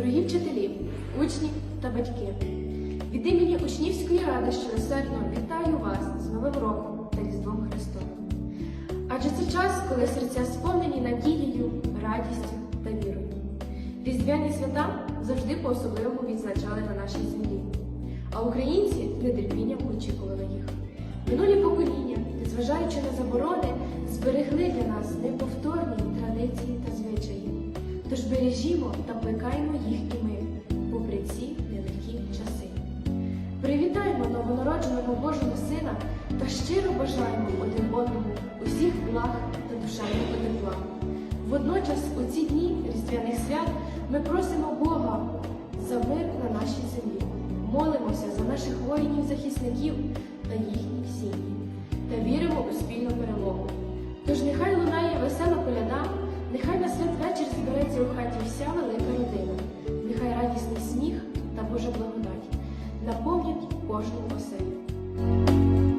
дорогі вчителі, учні та батьки. Від імені учнівської ради щиросердно вітаю вас з Новим роком та Різдвом Христом. Адже це час, коли серця сповнені надією, радістю та вірою. Різдвяні свята завжди по-особливому відзначали на нашій землі, а українці нетерпінням очікували їх. Минулі покоління, незважаючи на заборони бережімо та плекаємо їх і ми, попри ці нелегкі часи. Привітаємо новонародженого Божого Сина та щиро бажаємо один одному усіх благ та душевного тепла. Водночас у ці дні різдвяних свят ми просимо Бога за мир на нашій землі, молимося за наших воїнів-захисників та їхні сім'ї та віримо у спільну перемогу. Тож нехай gosto de você.